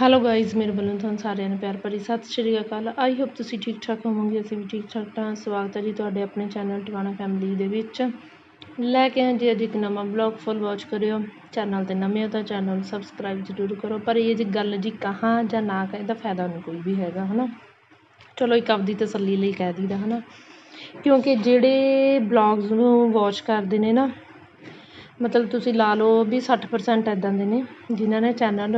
Hello guys ਮੇਰੇ ਵੱਲੋਂ ਤੁਹਾਨੂੰ ਸਾਰਿਆਂ ਨੂੰ ਪਿਆਰ ਭਰੀ ਸਤਿ ਸ਼੍ਰੀ ਅਕਾਲ। ਆਈ ਹੋਪ ਤੁਸੀਂ ਠੀਕ ਠਾਕ ਹੋਵੋਗੇ, ਅਸੀਂ ਵੀ ਠੀਕ ਠਾਕ ਹਾਂ। ਸਵਾਗਤ ਹੈ ਜੀ ਤੁਹਾਡੇ ਆਪਣੇ ਚੈਨਲ ਟਿਵਾਣਾ ਫੈਮਿਲੀ ਦੇ ਵਿੱਚ। ਲੈ ਕੇ ਆਏ ਜੀ ਅੱਜ ਇੱਕ ਨਵਾਂ ਬਲੌਗ ਫੁੱਲ ਵਾਚ ਕਰਿਓ। ਚੈਨਲ ਤੇ ਨਵੇਂ ਹੋ ਤਾਂ ਚੈਨਲ ਨੂੰ ਸਬਸਕ੍ਰਾਈਬ ਜ਼ਰੂਰ ਕਰੋ। ਪਰ ਇਹ ਜੀ ਗੱਲ ਜੀ ਕਹਾਂ ਜਾਂ ਨਾ ਕਹਾਂ, ਇਹਦਾ ਫਾਇਦਾ ਨਹੀਂ ਕੋਈ ਵੀ ਹੈਗਾ, ਹਨਾ? ਚਲੋ ਇੱਕ ਆਪਦੀ ਤਸੱਲੀ ਲਈ ਕਹਿ ਦਈਦਾ, ਹਨਾ? ਕਿਉਂਕਿ ਜਿਹੜੇ ਬਲੌਗਸ ਨੂੰ ਵਾਚ ਕਰਦੇ ਨੇ ਨਾ ਮਤਲਬ ਤੁਸੀਂ ਲਾ ਲਓ ਵੀ 60% ਇੱਦਾਂ ਦੇ ਨੇ, ਜਿਨ੍ਹਾਂ ਨੇ ਚੈਨਲ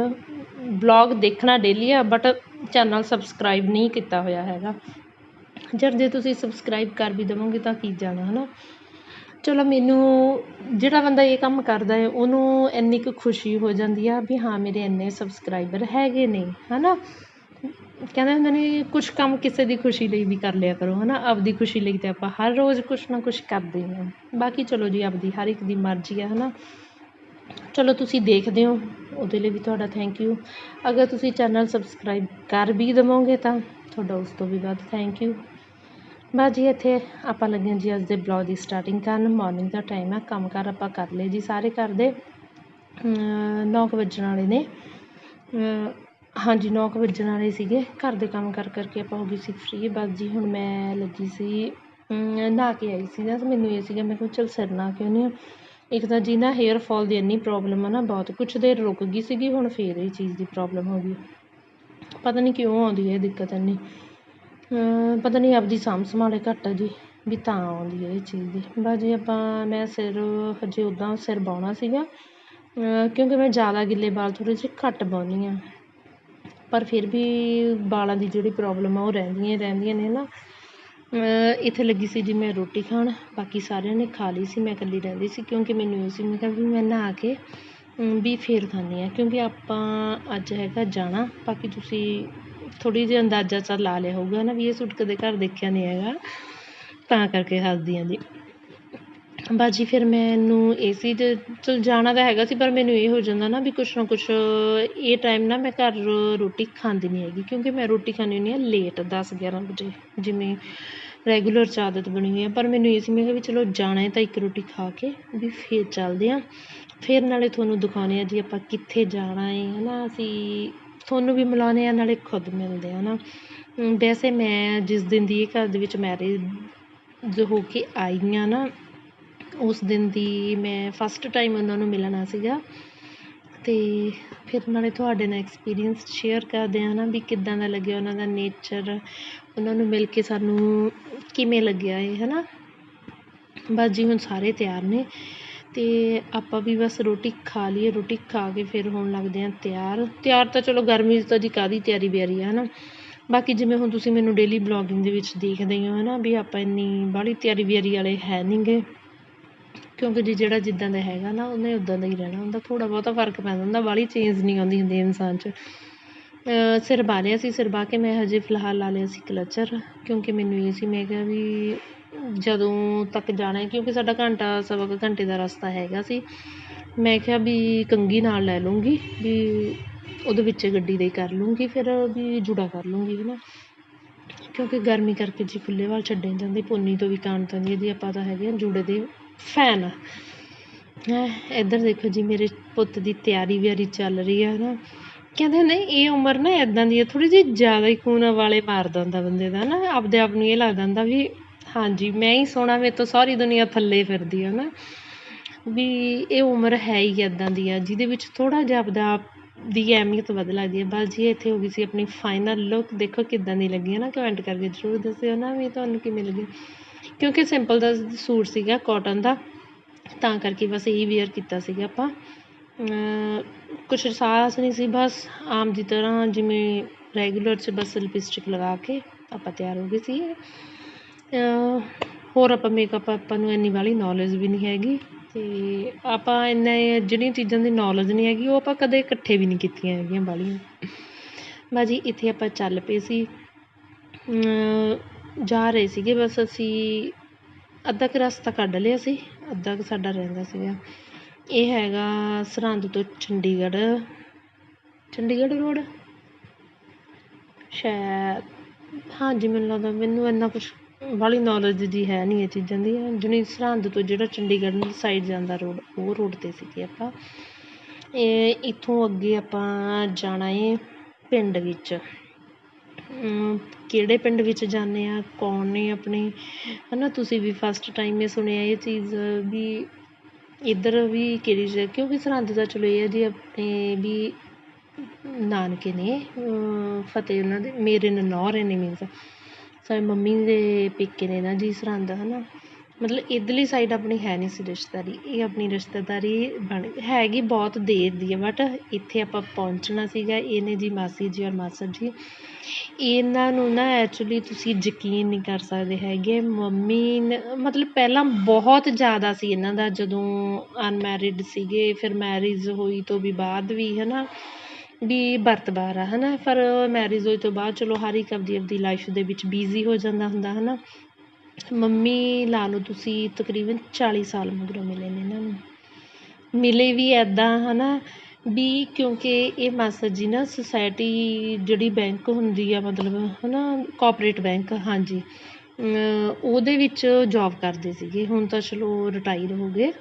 ਬਲੋਗ ਦੇਖਣਾ ਡੇਲੀ ਆ ਬਟ ਚੈਨਲ ਸਬਸਕ੍ਰਾਈਬ ਨਹੀਂ ਕੀਤਾ ਹੋਇਆ ਹੈਗਾ। ਜਦ ਜੇ ਤੁਸੀਂ ਸਬਸਕ੍ਰਾਈਬ ਕਰ ਵੀ ਦੇਵੋਗੇ ਤਾਂ ਕੀ ਜਾਣਾ ਹੈ ਨਾ ਚਲੋ ਮੈਨੂੰ ਜਿਹੜਾ ਬੰਦਾ ਇਹ ਕੰਮ ਕਰਦਾ ਹੈ, ਉਹਨੂੰ ਇੰਨੀ ਕੁ ਖੁਸ਼ੀ ਹੋ ਜਾਂਦੀ ਆ ਵੀ ਹਾਂ, ਮੇਰੇ ਇੰਨੇ ਸਬਸਕ੍ਰਾਈਬਰ ਹੈਗੇ ਨੇ ਹੈ ਨਾ ਕਹਿੰਦੇ ਹੁੰਦੇ ਨੇ ਕੁਛ ਕੰਮ ਕਿਸੇ ਦੀ ਖੁਸ਼ੀ ਲਈ ਵੀ ਕਰ ਲਿਆ ਕਰੋ ਹੈ ਨਾ ਆਪਦੀ ਖੁਸ਼ੀ ਲਈ ਤਾਂ ਆਪਾਂ ਹਰ ਰੋਜ਼ ਕੁਛ ਨਾ ਕੁਛ ਕਰਦੇ ਹਾਂ ਬਾਕੀ ਚਲੋ ਜੀ, ਆਪਦੀ ਹਰ ਇੱਕ ਦੀ ਮਰਜ਼ੀ ਆ ਹੈ ਨਾ ਚਲੋ ਤੁਸੀਂ ਦੇਖਦੇ ਹੋ, ਉਹਦੇ ਲਈ ਵੀ ਤੁਹਾਡਾ ਥੈਂਕ ਯੂ ਅਗਰ ਤੁਸੀਂ ਚੈਨਲ ਸਬਸਕ੍ਰਾਈਬ ਕਰ ਵੀ ਦੇਵੋਗੇ ਤਾਂ ਤੁਹਾਡਾ ਉਸ ਤੋਂ ਵੀ ਵੱਧ ਥੈਂਕ ਯੂ ਬਸ ਜੀ, ਇੱਥੇ ਆਪਾਂ ਲੱਗੇ ਜੀ, ਅੱਜ ਦੇ ਬਲੌਗ ਦੀ ਸਟਾਰਟਿੰਗ ਕਰਨ। ਮਾਰਨਿੰਗ ਦਾ ਟਾਈਮ ਹੈ ਕੰਮ ਕਾਰ ਆਪਾਂ ਕਰ ਲਏ ਜੀ ਸਾਰੇ ਘਰ ਦੇ। ਨੌ ਕੁ ਵੱਜਣ ਵਾਲੇ ਨੇ। ਹਾਂਜੀ, ਨੌ ਕੁ ਵੱਜਣ ਵਾਲੇ ਸੀਗੇ। ਘਰ ਦੇ ਕੰਮ ਕਰ ਕਰਕੇ ਆਪਾਂ ਹੋ ਗਏ ਸੀ ਫ੍ਰੀ ਬਸ ਜੀ, ਹੁਣ ਮੈਂ ਲੱਗੀ ਸੀ ਨਹਾ ਕੇ ਆਈ ਸੀ ਨਾ ਮੈਨੂੰ ਇਹ ਸੀਗਾ, ਮੈਂ ਕਿਹਾ ਚਲ ਸਿਰ ਨਹਾ ਕੇ ਆਉਂਦੀ ਹਾਂ। ਇੱਕ ਤਾਂ ਜੀ ਨਾ ਹੇਅਰ ਫੋਲ ਦੀ ਇੰਨੀ ਪ੍ਰੋਬਲਮ ਆ ਨਾ ਬਹੁਤ, ਕੁਛ ਦੇਰ ਰੁਕ ਗਈ ਸੀਗੀ, ਹੁਣ ਫਿਰ ਇਹ ਚੀਜ਼ ਦੀ ਪ੍ਰੋਬਲਮ ਹੋ ਗਈ। ਪਤਾ ਨਹੀਂ ਕਿਉਂ ਆਉਂਦੀ ਹੈ ਇਹ ਦਿੱਕਤ ਇੰਨੀ। ਪਤਾ ਨਹੀਂ ਆਪਦੀ ਸਾਂਭ ਸੰਭਾਲੇ ਘੱਟ ਆ ਜੀ, ਵੀ ਤਾਂ ਆਉਂਦੀ ਹੈ ਇਹ ਚੀਜ਼ ਦੀ। ਬਸ ਜੀ, ਆਪਾਂ, ਮੈਂ ਸਿਰ ਹਜੇ ਉੱਦਾਂ ਸਿਰ ਵਾਹੁਣਾ ਸੀਗਾ। ਕਿਉਂਕਿ ਮੈਂ ਜ਼ਿਆਦਾ ਗਿੱਲੇ ਵਾਲ ਥੋੜ੍ਹੇ ਜਿਹੇ ਘੱਟ ਵਾਹੁੰਦੀ ਹਾਂ। ਪਰ ਫਿਰ ਵੀ ਵਾਲਾਂ ਦੀ ਜਿਹੜੀ ਪ੍ਰੋਬਲਮ ਆ, ਉਹ ਰਹਿੰਦੀਆਂ ਰਹਿੰਦੀਆਂ ਨੇ ਨਾ। ਇੱਥੇ ਲੱਗੀ ਸੀ ਜੀ ਮੈਂ ਰੋਟੀ ਖਾਣ, ਬਾਕੀ ਸਾਰਿਆਂ ਨੇ ਖਾ ਲਈ ਸੀ, ਮੈਂ ਇਕੱਲੀ ਰਹਿੰਦੀ ਸੀ ਕਿਉਂਕਿ ਮੈਨੂੰ ਇਹ ਸੀ, ਮੈਂ ਕਿਹਾ ਵੀ ਮੈਂ ਨਹਾ ਕੇ ਵੀ ਫਿਰ ਖਾਂਦੀ ਹਾਂ, ਕਿਉਂਕਿ ਆਪਾਂ ਅੱਜ ਹੈਗਾ ਜਾਣਾ, ਬਾਕੀ ਤੁਸੀਂ ਥੋੜ੍ਹੀ ਜਿਹੀ ਅੰਦਾਜ਼ਾ ਚਾ ਲਾ ਲਿਆ ਹੋਊਗਾ ਨਾ ਵੀ ਇਹ ਸੂਟ ਕਦੇ ਘਰ ਦੇਖਿਆ ਨਹੀਂ ਹੈਗਾ, ਤਾਂ ਕਰਕੇ ਹੱਸਦੀ ਹਾਂ ਜੀ। ਬਸ ਜੀ ਫਿਰ ਮੈਨੂੰ ਏ ਸੀ 'ਚ ਚਲ ਜਾਣਾ ਤਾਂ ਹੈਗਾ ਸੀ, ਪਰ ਮੈਨੂੰ ਇਹ ਹੋ ਜਾਂਦਾ ਨਾ ਵੀ ਕੁਛ ਨਾ ਕੁਛ, ਇਹ ਟਾਈਮ ਨਾ ਮੈਂ ਘਰ ਰੋਟੀ ਖਾਂਦੀ ਨਹੀਂ ਹੈਗੀ, ਕਿਉਂਕਿ ਮੈਂ ਰੋਟੀ ਖਾਂਦੀ ਹੁੰਦੀ ਹਾਂ ਲੇਟ ਦਸ ਗਿਆਰਾਂ ਵਜੇ, ਜਿਵੇਂ ਰੈਗੂਲਰ 'ਚ ਆਦਤ ਬਣੀ ਹੋਈ ਹੈ ਪਰ ਮੈਨੂੰ ਇਹ ਸੀ, ਮੈਂ ਕਿਹਾ ਵੀ ਚਲੋ ਜਾਣਾ ਹੈ ਤਾਂ ਇੱਕ ਰੋਟੀ ਖਾ ਕੇ ਵੀ ਫਿਰ ਚੱਲਦੇ ਹਾਂ। ਫਿਰ ਨਾਲੇ ਤੁਹਾਨੂੰ ਦਿਖਾਉਂਦੇ ਹਾਂ ਜੀ ਆਪਾਂ ਕਿੱਥੇ ਜਾਣਾ ਹੈ ਹੈ ਨਾ ਅਸੀਂ ਤੁਹਾਨੂੰ ਵੀ ਮਿਲਾਉਂਦੇ ਹਾਂ, ਨਾਲੇ ਖੁਦ ਮਿਲਦੇ ਹਾਂ ਹੈ ਨਾ ਵੈਸੇ ਮੈਂ ਜਿਸ ਦਿਨ ਦੀ ਇਹ ਘਰ ਦੇ ਵਿੱਚ ਮੈਰਿਜ ਹੋ ਕੇ ਆਈ ਹਾਂ ਨਾ ਉਸ ਦਿਨ ਦੀ ਮੈਂ ਫਸਟ ਟਾਈਮ ਉਹਨਾਂ ਨੂੰ ਮਿਲਣਾ ਸੀਗਾ। ਅਤੇ ਫਿਰ ਨਾਲੇ ਤੁਹਾਡੇ ਨਾਲ ਐਕਸਪੀਰੀਅੰਸ ਸ਼ੇਅਰ ਕਰਦੇ ਹਾਂ ਨਾ ਵੀ ਕਿੱਦਾਂ ਦਾ ਲੱਗਿਆ ਉਹਨਾਂ ਦਾ ਨੇਚਰ ਉਹਨਾਂ ਨੂੰ ਮਿਲ ਕੇ ਸਾਨੂੰ ਕਿਵੇਂ ਲੱਗਿਆ ਏ ਹੈ ਨਾ ਬਸ ਜੀ ਹੁਣ ਸਾਰੇ ਤਿਆਰ ਨੇ। ਅਤੇ ਆਪਾਂ ਵੀ ਬਸ ਰੋਟੀ ਖਾ ਲਈਏ, ਰੋਟੀ ਖਾ ਕੇ ਫਿਰ ਹੋਣ ਲੱਗਦੇ ਹਾਂ ਤਿਆਰ। ਤਿਆਰ ਤਾਂ ਚਲੋ ਗਰਮੀ 'ਚ ਤਾਂ ਜੀ ਕਾਹਦੀ ਤਿਆਰੀ ਬਿਆਰੀ ਆ ਹੈ ਨਾ ਬਾਕੀ ਜਿਵੇਂ ਹੁਣ ਤੁਸੀਂ ਮੈਨੂੰ ਡੇਲੀ ਬਲੌਗਿੰਗ ਦੇ ਵਿੱਚ ਦੇਖਦੇ ਹੋ ਹੈ ਨਾ ਵੀ ਆਪਾਂ ਇੰਨੀ ਬਾਹਲੀ ਤਿਆਰੀ ਬਿਆਰੀ ਵਾਲੇ ਹੈ ਨਹੀਂ ਗੇ ਕਿਉਂਕਿ ਜੀ ਜਿਹੜਾ ਜਿੱਦਾਂ ਦਾ ਹੈਗਾ ਨਾ, ਉਹਨੇ ਉੱਦਾਂ ਦਾ ਹੀ ਰਹਿਣਾ ਹੁੰਦਾ, ਥੋੜ੍ਹਾ ਬਹੁਤਾ ਫ਼ਰਕ ਪੈਂਦਾ ਹੁੰਦਾ ਬਾਹਲੀ ਚੇਂਜ ਨਹੀਂ ਆਉਂਦੀ ਹੁੰਦੀ ਇਨਸਾਨ 'ਚ। ਸਿਰ ਬਾਹ ਲਿਆ ਸੀ ਸਿਰ ਬਾਹ ਕੇ ਮੈਂ ਹਜੇ ਫਿਲਹਾਲ ਲਾ ਲਿਆ ਸੀ ਕਲਚਰ, ਕਿਉਂਕਿ ਮੈਨੂੰ ਇਹ ਸੀ, ਮੈਂ ਕਿਹਾ ਵੀ ਜਦੋਂ ਤੱਕ ਜਾਣਾ ਕਿਉਂਕਿ ਸਾਡਾ ਘੰਟਾ, ਸਵਾ ਕੁ ਘੰਟੇ ਦਾ ਰਸਤਾ ਹੈਗਾ ਸੀ। ਮੈਂ ਕਿਹਾ ਵੀ ਕੰਘੀ ਨਾਲ ਲੈ ਲੂੰਗੀ ਵੀ ਉਹਦੇ ਵਿੱਚ ਗੱਡੀ ਦੇ ਕਰ ਲੂੰਗੀ ਫਿਰ ਵੀ ਜੂੜਾ ਕਰ ਲੂੰਗੀ ਹੈ ਨਾ ਕਿਉਂਕਿ ਗਰਮੀ ਕਰਕੇ ਜੀ ਖੁੱਲ੍ਹੇ ਵਾਲ ਛੱਡੇ ਜਾਂਦੇ, ਪੁੰਨੀ ਤੋਂ ਵੀ ਕਾਣ ਦੀ, ਇਹਦੀ ਆਪਾਂ ਤਾਂ ਹੈਗੇ ਆ ਜੂੜੇ ਦੇ ਫੈਨ ਹੈਂ, ਇੱਧਰ ਦੇਖੋ ਜੀ, ਮੇਰੇ ਪੁੱਤ ਦੀ ਤਿਆਰੀ ਵਿਆਰੀ ਚੱਲ ਰਹੀ ਹੈ ਨਾ ਕਹਿੰਦੇ ਨਹੀਂ ਇਹ ਉਮਰ ਨਾ ਇੱਦਾਂ ਦੀ ਹੈ ਥੋੜ੍ਹੀ ਜਿਹੀ ਜ਼ਿਆਦਾ ਹੀ ਖੂਨ ਵਾਲੇ ਮਾਰਦਾ ਹੁੰਦਾ ਬੰਦੇ ਦਾ ਨਾ ਆਪਦੇ ਆਪ ਨੂੰ ਇਹ ਲੱਗਦਾ ਹੁੰਦਾ ਵੀ, ਹਾਂਜੀ, ਮੈਂ ਹੀ ਸੋਹਣਾ, ਮੇਰੇ ਤੋਂ ਸਾਰੀ ਦੁਨੀਆ ਥੱਲੇ ਫਿਰਦੀ ਆ ਹੈ ਨਾ ਵੀ ਇਹ ਉਮਰ ਹੈ ਹੀ ਇੱਦਾਂ ਦੀ ਆ, ਜਿਹਦੇ ਵਿੱਚ ਥੋੜ੍ਹਾ ਜਿਹਾ ਆਪਦਾ ਆਪ ਦੀ ਅਹਿਮੀਅਤ ਵੱਧ ਲੱਗਦੀ ਹੈ ਬਸ ਜੀ ਇੱਥੇ ਹੋ ਗਈ ਸੀ ਆਪਣੀ ਫਾਈਨਲ ਲੁੱਕ ਦੇਖੋ ਕਿੱਦਾਂ ਦੀ ਲੱਗੀ ਹੈ ਨਾ ਕਮੈਂਟ ਕਰਕੇ ਜ਼ਰੂਰ ਦੱਸਿਓ ਨਾ ਵੀ ਤੁਹਾਨੂੰ ਕਿਵੇਂ ਲੱਗੀ। ਕਿਉਂਕਿ ਸਿੰਪਲ ਦਾ ਸੂਟ ਸੀਗਾ ਕੋਟਨ ਦਾ। ਤਾਂ ਕਰਕੇ ਬਸ ਇਹੀ ਵੇਅਰ ਕੀਤਾ ਸੀਗਾ ਆਪਾਂ। ਕੁਛ ਸਾਹਸ ਨਹੀਂ ਸੀ, ਬਸ ਆਮ ਦੀ ਤਰ੍ਹਾਂ ਜਿਵੇਂ ਰੈਗੂਲਰ 'ਚ ਬਸ ਲਿਪਸਟਿਕ ਲਗਾ ਕੇ ਆਪਾਂ ਤਿਆਰ ਹੋ ਗਏ ਸੀ। ਹੋਰ ਆਪਾਂ ਮੇਕਅਪ ਆਪਾਂ ਨੂੰ ਇੰਨੀ ਵਾਲੀ ਨੌਲੇਜ ਵੀ ਨਹੀਂ ਹੈਗੀ। ਅਤੇ ਆਪਾਂ ਇੰਨਾ ਜਿਹੜੀਆਂ ਚੀਜ਼ਾਂ ਦੀ ਨੌਲੇਜ ਨਹੀਂ ਹੈਗੀ, ਉਹ ਆਪਾਂ ਕਦੇ ਇਕੱਠੇ ਵੀ ਨਹੀਂ ਕੀਤੀਆਂ ਹੈਗੀਆਂ ਵਾਲੀਆਂ। ਬਾਜ਼ੀ, ਇੱਥੇ ਆਪਾਂ ਚੱਲ ਪਏ ਸੀ। ਜਾ ਰਹੇ ਸੀਗੇ, ਬਸ ਅਸੀਂ ਅੱਧਾ ਕੁ ਰਸਤਾ ਕੱਢ ਲਿਆ ਸੀ, ਅੱਧਾ ਕੁ ਸਾਡਾ ਰਹਿੰਦਾ ਸੀਗਾ। ਇਹ ਹੈਗਾ ਸਰਹੰਦ ਤੋਂ ਚੰਡੀਗੜ੍ਹ ਚੰਡੀਗੜ੍ਹ ਰੋਡ। ਸ਼ਾਇਦ, ਹਾਂਜੀ, ਮੈਨੂੰ ਲੱਗਦਾ, ਮੈਨੂੰ ਇੰਨਾ ਕੁਛ ਬਾਹਲੀ ਨੌਲੇਜ ਜੀ ਹੈ ਨਹੀਂ ਇਹ ਚੀਜ਼ਾਂ ਦੀ। ਜਾਣੀ ਸਰਹੰਦ ਤੋਂ ਜਿਹੜਾ ਚੰਡੀਗੜ੍ਹ ਸਾਈਡ ਜਾਂਦਾ ਰੋਡ, ਉਹ ਰੋਡ 'ਤੇ ਸੀਗੇ ਆਪਾਂ। ਇਹ ਇੱਥੋਂ ਅੱਗੇ ਆਪਾਂ ਜਾਣਾ ਏ ਪਿੰਡ ਵਿੱਚ। ਕਿਹੜੇ ਪਿੰਡ ਵਿੱਚ ਜਾਂਦੇ ਹਾਂ ਕੌਣ ਨੇ ਆਪਣੇ? ਹੈ ਨਾ ਤੁਸੀਂ ਵੀ ਫਸਟ ਟਾਈਮ ਇਹ ਸੁਣਿਆ ਇਹ ਚੀਜ਼ ਵੀ ਇੱਧਰ ਵੀ ਕਿਹੜੀ ਜਗ੍ਹਾ, ਕਿਉਂਕਿ ਸਰਹੰਦ ਦਾ ਚਲੋ ਇਹ ਹੈ ਜੀ ਆਪਣੇ ਵੀ ਨਾਨਕੇ ਨੇ ਫਤਿਹ ਉਹਨਾਂ ਦੇ, ਮੇਰੇ ਨਨੌਰ ਨੇ ਮੀਨਸ ਸਾਡੇ ਮੰਮੀ ਦੇ ਪੇਕੇ ਨੇ ਨਾ ਜੀ ਸਰਹੰਦ ਹੈ ਨਾ ਮਤਲਬ ਇੱਧਰਲੀ ਸਾਈਡ ਆਪਣੀ ਹੈ ਨਹੀਂ ਸੀ ਰਿਸ਼ਤੇਦਾਰੀ, ਇਹ ਆਪਣੀ ਰਿਸ਼ਤੇਦਾਰੀ ਬਣ ਹੈਗੀ ਬਹੁਤ ਦੇਰ ਦੀ ਹੈ ਬਟ ਇੱਥੇ ਆਪਾਂ ਪਹੁੰਚਣਾ ਸੀਗਾ, ਇਹਨੇ ਜੀ ਮਾਸੀ ਜੀ ਔਰ ਮਾਸੜ ਜੀ। ਇਹਨਾਂ ਨੂੰ ਨਾ ਐਕਚੁਲੀ ਤੁਸੀਂ ਯਕੀਨ ਨਹੀਂ ਕਰ ਸਕਦੇ ਹੈਗੇ, ਮੰਮੀ ਨੇ, ਮਤਲਬ ਪਹਿਲਾਂ ਬਹੁਤ ਜ਼ਿਆਦਾ ਸੀ ਇਹਨਾਂ ਦਾ, ਜਦੋਂ ਅਨਮੈਰਿਡ ਸੀਗੇ, ਫਿਰ ਮੈਰਿਜ ਹੋਈ ਤੋਂ ਵੀ ਬਾਅਦ ਵੀ ਹੈ ਨਾ ਵੀ ਵਰਤਵਾਰ ਆ ਹੈ ਨਾ ਪਰ ਮੈਰਿਜ ਹੋਈ ਤੋਂ ਬਾਅਦ, ਚਲੋ ਹਰ ਇੱਕ ਆਪਦੀ ਆਪਦੀ ਲਾਈਫ ਦੇ ਵਿੱਚ ਬਿਜ਼ੀ ਹੋ ਜਾਂਦਾ ਹੁੰਦਾ ਹੈ ਨਾ ਮੰਮੀ ਲਾ ਲਓ ਤੁਸੀਂ ਤਕਰੀਬਨ 40 ਸਾਲ ਮਗਰੋਂ ਮਿਲੇ ਨੇ ਇਹਨਾਂ ਨੂੰ। ਮਿਲੇ ਵੀ ਇੱਦਾਂ ਹੈ ਨਾ ਵੀ ਕਿਉਂਕਿ ਇਹ ਮਾਸੜ ਜੀ ਨਾ ਸੁਸਾਇਟੀ ਜਿਹੜੀ ਬੈਂਕ ਹੁੰਦੀ ਆ, ਮਤਲਬ ਹੈ ਨਾ ਕੋਆਪਰੇਟ ਬੈਂਕ ਹਾਂਜੀ ਉਹਦੇ ਵਿੱਚ ਜੋਬ ਕਰਦੇ ਸੀਗੇ। ਹੁਣ ਤਾਂ ਚਲੋ ਰਿਟਾਇਰ ਹੋ ਗਏ।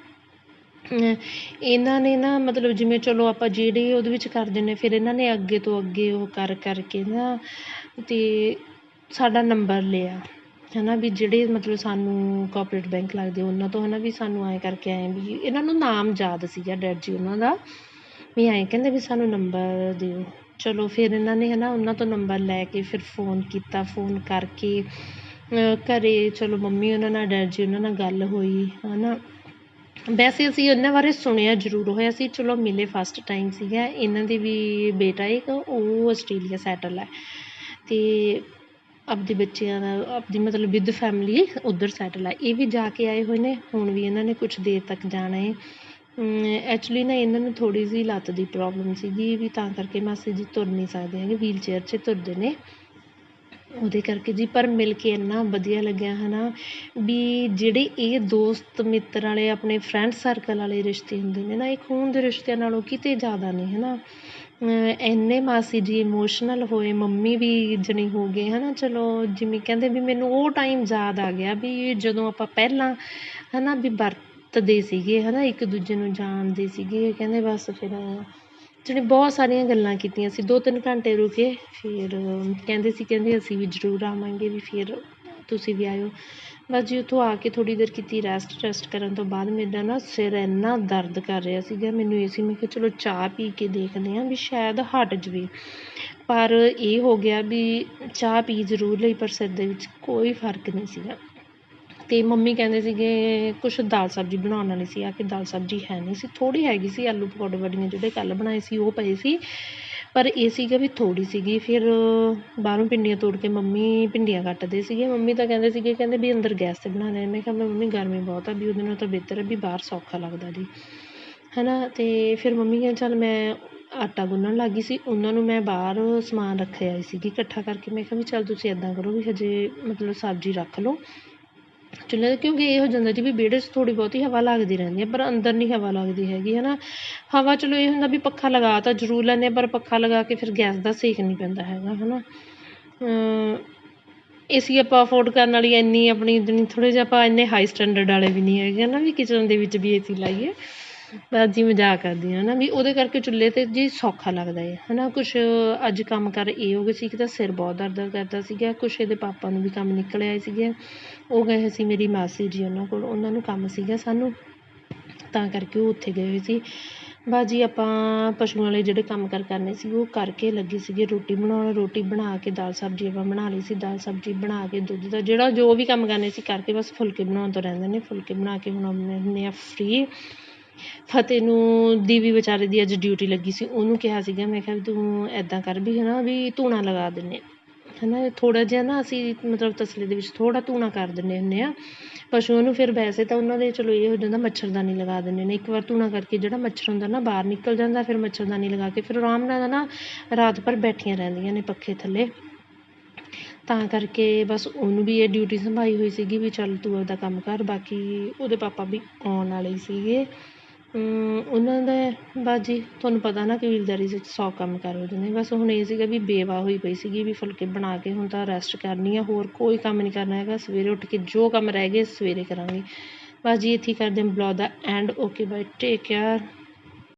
ਇਹਨਾਂ ਨੇ ਨਾ, ਮਤਲਬ ਜਿਵੇਂ ਚਲੋ ਆਪਾਂ ਜਿਹੜੇ ਉਹਦੇ ਵਿੱਚ ਕਰਦੇ ਨੇ, ਫਿਰ ਇਹਨਾਂ ਨੇ ਅੱਗੇ ਤੋਂ ਅੱਗੇ ਉਹ ਕਰ ਕਰਕੇ ਨਾ ਅਤੇ ਸਾਡਾ ਨੰਬਰ ਲਿਆ। ਹੈ ਨਾ ਵੀ ਜਿਹੜੇ ਮਤਲਬ ਸਾਨੂੰ ਕੋਪਰੇਟ ਬੈਂਕ ਲੱਗਦੇ ਉਹਨਾਂ ਤੋਂ ਹੈ ਨਾ ਵੀ ਸਾਨੂੰ ਐਂ ਕਰਕੇ ਐਂ ਵੀ ਇਹਨਾਂ ਨੂੰ ਨਾਮ ਯਾਦ ਸੀਗਾ ਡੈਡ ਜੀ ਉਹਨਾਂ ਦਾ, ਵੀ ਐਂ ਕਹਿੰਦੇ ਵੀ ਸਾਨੂੰ ਨੰਬਰ ਦਿਓ। ਚਲੋ ਫਿਰ ਇਹਨਾਂ ਨੇ ਹੈ ਨਾ ਉਹਨਾਂ ਤੋਂ ਨੰਬਰ ਲੈ ਕੇ ਫਿਰ ਫੋਨ ਕੀਤਾ ਫੋਨ ਕਰਕੇ ਘਰ ਚਲੋ ਮੰਮੀ ਉਹਨਾਂ ਨਾਲ, ਡੈਡ ਜੀ ਉਹਨਾਂ ਨਾਲ ਗੱਲ ਹੋਈ ਹੈ ਨਾ ਵੈਸੇ ਅਸੀਂ ਉਹਨਾਂ ਬਾਰੇ ਸੁਣਿਆ ਜ਼ਰੂਰ ਹੋਇਆ ਸੀ, ਚਲੋ ਮਿਲੇ ਫਸਟ ਟਾਈਮ ਸੀਗਾ, ਇਹਨਾਂ ਦੇ ਵੀ ਬੇਟਾ ਇੱਕ, ਉਹ ਆਸਟ੍ਰੇਲੀਆ ਸੈਟਲ ਹੈ। ਅਤੇ ਆਪਦੇ ਬੱਚਿਆਂ ਨਾਲ, ਆਪਦੀ ਮਤਲਬ ਵਿਦ ਫੈਮਲੀ ਉੱਧਰ ਸੈਟਲ ਹੈ ਇਹ ਵੀ ਜਾ ਕੇ ਆਏ ਹੋਏ ਨੇ, ਹੁਣ ਵੀ ਇਹਨਾਂ ਨੇ ਕੁਛ ਦੇਰ ਤੱਕ ਜਾਣਾ ਹੈ ਐਕਚੁਲੀ ਨਾ ਇਹਨਾਂ ਨੂੰ ਥੋੜ੍ਹੀ ਜਿਹੀ ਲੱਤ ਦੀ ਪ੍ਰੋਬਲਮ ਸੀਗੀ, ਵੀ ਤਾਂ ਕਰਕੇ ਮਾਸੀ ਜੀ ਤੁਰ ਨਹੀਂ ਸਕਦੇ ਹੈਗੇ ਵੀਲ ਚੇਅਰ 'ਚ ਤੁਰਦੇ ਨੇ। ਉਹਦੇ ਕਰਕੇ ਜੀ, ਪਰ ਮਿਲ ਕੇ ਇੰਨਾ ਵਧੀਆ ਲੱਗਿਆ ਹੈ ਨਾ ਵੀ ਜਿਹੜੇ ਇਹ ਦੋਸਤ ਮਿੱਤਰ ਵਾਲੇ, ਆਪਣੇ ਫਰੈਂਡ ਸਰਕਲ ਵਾਲੇ ਰਿਸ਼ਤੇ ਹੁੰਦੇ ਨੇ ਨਾ, ਇਹ ਖੂਨ ਦੇ ਰਿਸ਼ਤਿਆਂ ਨਾਲੋਂ ਕਿਤੇ ਜ਼ਿਆਦਾ ਨੇ ਹੈ ਨਾ ਇੰਨੇ ਮਾਸੀ ਜੀ ਇਮੋਸ਼ਨਲ ਹੋਏ, ਮੰਮੀ ਵੀ ਜਣੀ ਹੋ ਗਏ ਹੈ ਨਾ ਚਲੋ, ਜਿਵੇਂ ਕਹਿੰਦੇ ਵੀ ਮੈਨੂੰ ਉਹ ਟਾਈਮ ਯਾਦ ਆ ਗਿਆ ਵੀ ਜਦੋਂ ਆਪਾਂ ਪਹਿਲਾਂ ਹੈ ਨਾ ਵੀ ਵਰਤਦੇ ਸੀਗੇ ਹੈ ਨਾ ਇੱਕ ਦੂਜੇ ਨੂੰ ਜਾਣਦੇ ਸੀਗੇ, ਕਹਿੰਦੇ ਬਸ ਫਿਰ ਜਾਣੀ ਬਹੁਤ ਸਾਰੀਆਂ ਗੱਲਾਂ ਕੀਤੀਆਂ ਸੀ, ਦੋ ਤਿੰਨ ਘੰਟੇ ਰੁਕੇ, ਫਿਰ ਕਹਿੰਦੇ ਸੀ, ਕਹਿੰਦੇ ਅਸੀਂ ਵੀ ਜ਼ਰੂਰ ਆਵਾਂਗੇ, ਵੀ ਫਿਰ ਤੁਸੀਂ ਵੀ ਆਇਓ। ਬਸ ਜੀ ਉੱਥੋਂ ਆ ਕੇ ਥੋੜ੍ਹੀ ਦੇਰ ਕੀਤੀ ਰੈਸਟ ਰੈਸਟ ਕਰਨ ਤੋਂ ਬਾਅਦ ਮੇਰਾ ਨਾ ਸਿਰ ਇੰਨਾ ਦਰਦ ਕਰ ਰਿਹਾ ਸੀਗਾ। ਮੈਨੂੰ ਇਹ ਸੀ, ਮੈਂ ਕਿਹਾ ਚਲੋ ਚਾਹ ਪੀ ਕੇ ਦੇਖਦੇ ਹਾਂ ਵੀ ਸ਼ਾਇਦ ਹਟ ਜਾਵੇ। ਪਰ ਇਹ ਹੋ ਗਿਆ ਵੀ ਚਾਹ ਪੀ ਜ਼ਰੂਰ ਲਈ, ਪਰ ਸਿਰ ਦੇ ਵਿੱਚ ਕੋਈ ਫ਼ਰਕ ਨਹੀਂ ਸੀਗਾ। ਅਤੇ ਮੰਮੀ ਕਹਿੰਦੇ ਸੀਗੇ, ਕੁਛ ਦਾਲ ਸਬਜ਼ੀ ਬਣਾਉਣ ਵਾਲੀ ਸੀ। ਆ ਕੇ ਦਾਲ ਸਬਜ਼ੀ ਹੈ ਨਹੀਂ ਸੀ, ਥੋੜ੍ਹੀ ਹੈਗੀ ਸੀ, ਆਲੂ ਪਕੌੜੇ ਵੜੀਆਂ ਜਿਹੜੇ ਕੱਲ੍ਹ ਬਣਾਏ ਸੀ, ਉਹ ਪਏ ਸੀ। ਪਰ ਇਹ ਸੀਗਾ ਵੀ ਥੋੜ੍ਹੀ ਸੀਗੀ, ਫਿਰ ਬਾਹਰੋਂ ਭਿੰਡੀਆਂ ਤੋੜ ਕੇ ਮੰਮੀ ਭਿੰਡੀਆਂ ਕੱਟਦੇ ਸੀਗੇ। ਮੰਮੀ ਤਾਂ ਕਹਿੰਦੇ ਸੀਗੇ, ਕਹਿੰਦੇ ਵੀ ਅੰਦਰ ਗੈਸ 'ਤੇ ਬਣਾ ਲੈ ਮੈਂ ਕਿਹਾ ਮੰਮੀ, ਗਰਮੀ ਬਹੁਤ ਆ, ਵੀ ਉਹਦੇ ਨਾਲ ਤਾਂ ਬਿਹਤਰ ਆ, ਵੀ ਬਾਹਰ ਸੌਖਾ ਲੱਗਦਾ ਜੀ। ਹੈ ਨਾ ਅਤੇ ਫਿਰ ਮੰਮੀ ਕਹਿੰਦੇ ਚੱਲ ਮੈਂ ਆਟਾ ਗੁੰਨਣ ਲੱਗ ਗਈ ਸੀ। ਉਹਨਾਂ ਨੂੰ ਮੈਂ ਬਾਹਰ ਸਮਾਨ ਰੱਖਿਆ ਆਈ ਸੀਗੀ ਇਕੱਠਾ ਕਰਕੇ। ਮੈਂ ਕਿਹਾ ਵੀ ਚੱਲ ਤੁਸੀਂ ਇੱਦਾਂ ਕਰੋ ਵੀ ਹਜੇ ਮਤਲਬ ਸਬਜ਼ੀ ਰੱਖ ਲਓ। ਚੁੱਲ੍ਹੇ 'ਤੇ, ਕਿਉਂਕਿ ਇਹ ਹੋ ਜਾਂਦਾ ਜੀ ਵੀ ਵਿਹੜੇ 'ਚ ਥੋੜ੍ਹੀ ਬਹੁਤੀ ਹਵਾ ਲੱਗਦੀ ਰਹਿੰਦੀ ਹੈ, ਪਰ ਅੰਦਰ ਨਹੀਂ ਹਵਾ ਲੱਗਦੀ ਹੈਗੀ ਹੈ ਨਾ ਹਵਾ ਚਲੋ ਇਹ ਹੁੰਦਾ ਵੀ ਪੱਖਾ ਲਗਾ ਤਾਂ ਜ਼ਰੂਰ ਲੈਂਦੇ ਹਾਂ, ਪਰ ਪੱਖਾ ਲਗਾ ਕੇ ਫਿਰ ਗੈਸ ਦਾ ਸੇਕ ਨਹੀਂ ਪੈਂਦਾ ਹੈਗਾ ਹੈ ਨਾ ਏ ਸੀ ਆਪਾਂ ਅਫੋਰਡ ਕਰਨ ਵਾਲੀ ਇੰਨੀ ਆਪਣੀ ਜਾਣੀ ਥੋੜ੍ਹੇ ਜਿਹੇ ਆਪਾਂ ਇੰਨੇ ਹਾਈ ਸਟੈਂਡਰਡ ਵਾਲੇ ਵੀ ਨਹੀਂ ਹੈਗੇ ਹੈ ਨਾ ਵੀ ਕਿਚਨ ਦੇ ਵਿੱਚ ਵੀ ਏ ਸੀ ਲਾਈਏ। ਜੀ ਮਜ਼ਾਕ ਕਰਦੀ ਹਾਂ ਹੈ ਨਾ ਵੀ ਉਹਦੇ ਕਰਕੇ ਚੁੱਲ੍ਹੇ 'ਤੇ ਜੀ ਸੌਖਾ ਲੱਗਦਾ ਹੈ ਹੈ ਨਾ ਕੁਛ ਅੱਜ ਕੰਮ ਕਾਰ ਇਹ ਹੋ ਗਏ ਸੀ ਇੱਕ ਤਾਂ ਸਿਰ ਬਹੁਤ ਦਰਦ ਕਰਦਾ ਸੀਗਾ, ਕੁਛ ਇਹਦੇ ਪਾਪਾ ਨੂੰ ਵੀ ਕੰਮ ਨਿਕਲ ਆਏ ਸੀਗੇ। ਉਹ ਗਏ ਸੀ ਮੇਰੀ ਮਾਸੀ ਜੀ ਉਹਨਾਂ ਕੋਲ, ਉਹਨਾਂ ਨੂੰ ਕੰਮ ਸੀਗਾ ਸਾਨੂੰ, ਤਾਂ ਕਰਕੇ ਉਹ ਉੱਥੇ ਗਏ ਹੋਏ ਸੀ। ਬਸ ਜੀ ਆਪਾਂ ਪਸ਼ੂਆਂ ਵਾਲੇ ਜਿਹੜੇ ਕੰਮ ਕਾਰ ਕਰਨੇ ਸੀ, ਉਹ ਕਰਕੇ ਲੱਗੇ ਸੀਗੇ ਰੋਟੀ ਬਣਾਉਣ, ਰੋਟੀ ਬਣਾ ਕੇ ਦਾਲ ਸਬਜ਼ੀ ਆਪਾਂ ਬਣਾ ਲਈ ਸੀ, ਦਾਲ ਸਬਜ਼ੀ ਬਣਾ ਕੇ ਦੁੱਧ ਦਾ ਜਿਹੜਾ ਜੋ ਵੀ ਕੰਮ ਕਰਨੇ ਸੀ, ਕਰਕੇ ਬਸ ਫੁਲਕੇ ਬਣਾਉਣ ਤੋਂ ਰਹਿੰਦੇ ਨੇ, ਫੁਲਕੇ ਬਣਾ ਕੇ ਹੁਣ ਹੁੰਦੇ ਆ ਫਰੀ ਫਤਿਹ ਨੂੰ ਦੀ ਵੀ ਵਿਚਾਰੇ ਦੀ ਅੱਜ ਡਿਊਟੀ ਲੱਗੀ ਸੀ, ਉਹਨੂੰ ਕਿਹਾ ਸੀਗਾ, ਮੈਂ ਕਿਹਾ ਵੀ ਤੂੰ ਇੱਦਾਂ ਕਰ ਵੀ ਹੈ ਨਾ ਵੀ ਧੂਣਾ ਲਗਾ ਦਿੰਦੇ ਹੈ। ਨਾ ਥੋੜ੍ਹਾ ਜਿਹਾ ਨਾ ਅਸੀਂ ਮਤਲਬ ਤਸਲੇ ਦੇ ਵਿੱਚ ਥੋੜ੍ਹਾ ਧੂਣਾ ਕਰ ਦਿੰਦੇ ਹੁੰਦੇ ਹਾਂ। ਪਸ਼ੂਆਂ ਨੂੰ ਫਿਰ ਵੈਸੇ ਤਾਂ ਉਹਨਾਂ ਦੇ ਚਲੋ ਇਹ ਹੋ ਜਾਂਦਾ ਮੱਛਰਦਾਨੀ ਲਗਾ ਦਿੰਦੇ ਨੇ। ਇੱਕ ਵਾਰ ਧੂਣਾ ਕਰਕੇ ਜਿਹੜਾ ਮੱਛਰ ਹੁੰਦਾ ਨਾ, ਬਾਹਰ ਨਿਕਲ ਜਾਂਦਾ, ਫਿਰ ਮੱਛਰਦਾਨੀ ਲਗਾ ਕੇ ਫਿਰ ਆਰਾਮ ਨਾਲ ਨਾ ਰਾਤ ਭਰ ਬੈਠੀਆਂ ਰਹਿੰਦੀਆਂ ਨੇ ਪੱਖੇ ਥੱਲੇ। ਤਾਂ ਕਰਕੇ ਬਸ ਉਹਨੂੰ ਵੀ ਇਹ ਡਿਊਟੀ ਸੰਭਾਈ ਹੋਈ ਸੀਗੀ ਵੀ ਚੱਲ ਤੂੰ ਆਪਦਾ ਕੰਮ ਕਰ, ਬਾਕੀ ਉਹਦੇ ਪਾਪਾ ਵੀ ਆਉਣ ਵਾਲੇ ਸੀਗੇ। ਉਹਨਾਂ ਦਾ ਬਸ ਜੀ ਤੁਹਾਨੂੰ ਪਤਾ ਨਾ ਕਬੀਲਦਾਰੀ 'ਚ ਸੌ ਕੰਮ ਕਾਰ ਹੋ ਜਾਂਦੇ ਬਸ ਹੁਣ ਇਹ ਸੀਗਾ ਵੀ ਬੇਵਾ ਹੋਈ ਪਈ ਸੀਗੀ ਵੀ ਫੁਲਕੇ ਬਣਾ ਕੇ ਹੁਣ ਤਾਂ ਰੈਸਟ ਕਰਨੀ ਆ, ਹੋਰ ਕੋਈ ਕੰਮ ਨਹੀਂ ਕਰਨਾ ਹੈਗਾ। ਸਵੇਰੇ ਉੱਠ ਕੇ ਜੋ ਕੰਮ ਰਹਿ ਗਏ ਸਵੇਰੇ ਕਰਾਂਗੇ। ਬਸ ਜੀ ਇੱਥੇ ਕਰਦੇ ਹਾਂ blog the and okay bye take care